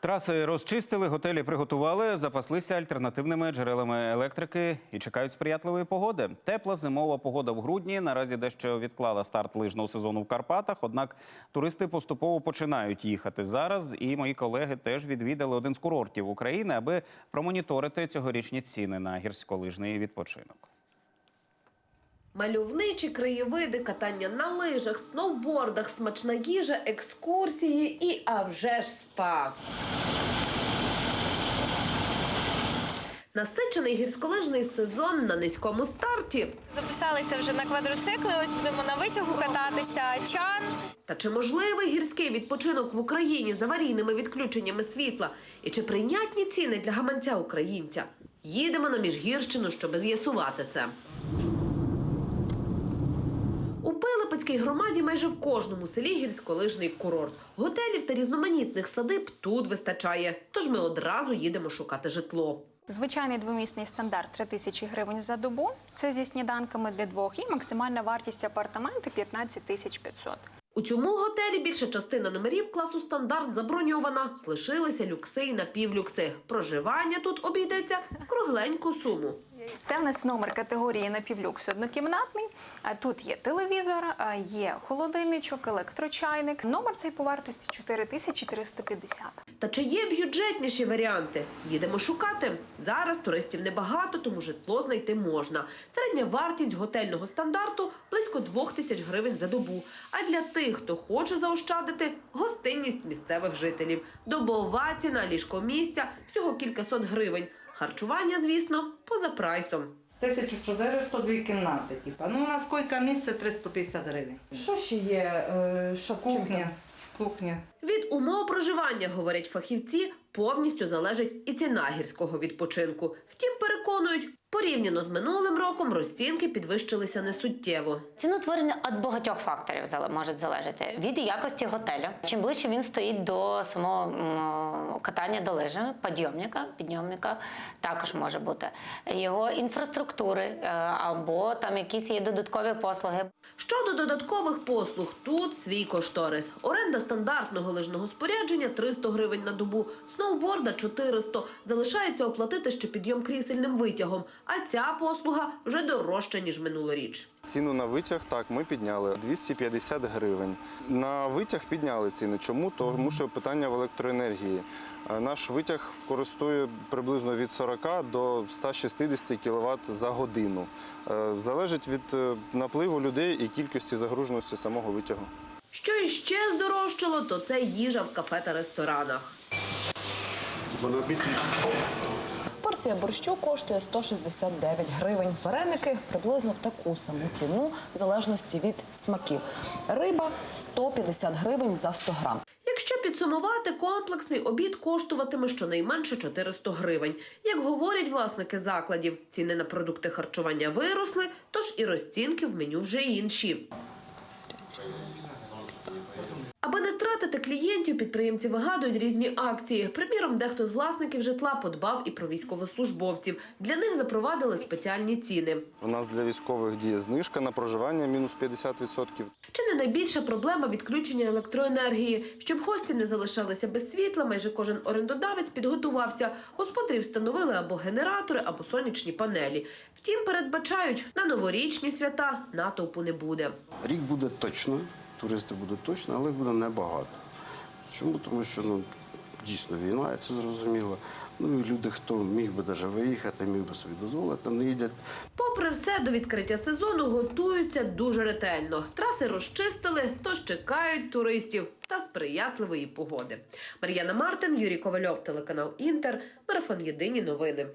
Траси розчистили, готелі приготували, запаслися альтернативними джерелами електрики і чекають сприятливої погоди. Тепла зимова погода в грудні наразі дещо відклала старт лижного сезону в Карпатах. Однак туристи поступово починають їхати зараз. І мої колеги теж відвідали один з курортів України, аби промоніторити цьогорічні ціни на гірськолижний відпочинок. Мальовничі краєвиди, катання на лижах, сноубордах, смачна їжа, екскурсії і а вже ж спа. Насичений гірськолижний сезон на низькому старті. Записалися вже на квадроцикли. Ось будемо на витягу кататися. Чан. Та чи можливий гірський відпочинок в Україні з аварійними відключеннями світла? І чи прийнятні ціни для гаманця українця? Їдемо на Міжгірщину, щоб з'ясувати це. У Пилипецькій громаді майже в кожному селі гірськолижний курорт. Готелів та різноманітних садиб тут вистачає. Тож ми одразу їдемо шукати житло. Звичайний двомісний стандарт 3 тисячі гривень за добу. Це зі сніданками для двох. І максимальна вартість апартаменту 15 тисяч 500. У цьому готелі більша частина номерів класу стандарт заброньована. Лишилися люкси і напівлюкси. Проживання тут обійдеться в кругленьку суму. Це в нас номер категорії напівлюкс однокімнатний. А Тут є телевізор, є холодильничок, електрочайник. Номер цей по вартості 4350. Та чи є бюджетніші варіанти? Їдемо шукати. Зараз туристів небагато, тому житло знайти можна. Середня вартість готельного стандарту близько двох тисяч гривень за добу. А для тих, хто хоче заощадити, гостинність місцевих жителів. Добова ціна ліжкомісця всього кількасот гривень. Харчування, звісно, поза прайсом. 1400 дві кімнати, типа. Ну, у нас койка місце 350 гривень. Що ще є? Е, Що Кухня, кухня. Від умов проживання, говорять фахівці, повністю залежить і ціна гірського відпочинку. Втім, переконують, порівняно з минулим роком розцінки підвищилися несуттєво. Ціноутворення від багатьох факторів може залежати від якості готеля. Чим ближче він стоїть до самого катання до лижі, підйомника, підйомника також може бути його інфраструктури е, або там якісь є додаткові послуги. Щодо додаткових послуг, тут свій кошторис. Оренда стандартного лижного спорядження 300 гривень на добу, сноуборда 400. Залишається оплатити ще підйом крісельним витягом. А ця послуга вже дорожча, ніж минулоріч. Ціну на витяг так ми підняли 250 гривень. На витяг підняли ціни. Чому? Тому що питання в електроенергії. Е, Наш витяг користує приблизно від 40 до 160 кВт за годину. Е, Залежить від е, напливу людей і кількості загруженості самого витягу. Що іще здорожчало, то це їжа в кафе та ресторанах. Порція борщу коштує 169 гривень. Вареники приблизно в таку саму ціну, в залежності від смаків. Риба 150 гривень за 100 грам. Якщо підсумувати, комплексний обід коштуватиме щонайменше 400 гривень. Як говорять власники закладів, ціни на продукти харчування виросли, тож і розцінки в меню вже інші. Аби не тратити клієнтів, підприємці вигадують різні акції. Приміром, дехто з власників житла подбав і про військовослужбовців. Для них запровадили спеціальні ціни. У нас для військових діє знижка на проживання мінус 50%. Чи не найбільша проблема відключення електроенергії? Щоб гості не залишалися без світла, майже кожен орендодавець підготувався. Господарі встановили або генератори, або сонячні панелі. Втім, передбачають, на новорічні свята натовпу не буде. Рік буде точно, туристи будуть точно, але їх буде небагато. Чому? Тому що ну, дійсно війна, це зрозуміло. Ну і люди, хто міг би навіть виїхати, міг би собі дозволити, не їдять. Попри все, до відкриття сезону готуються дуже ретельно. Траси розчистили, тож чекають туристів та сприятливої погоди. Мар'яна Мартин, Юрій Ковальов, телеканал Інтер, марафон Єдині новини.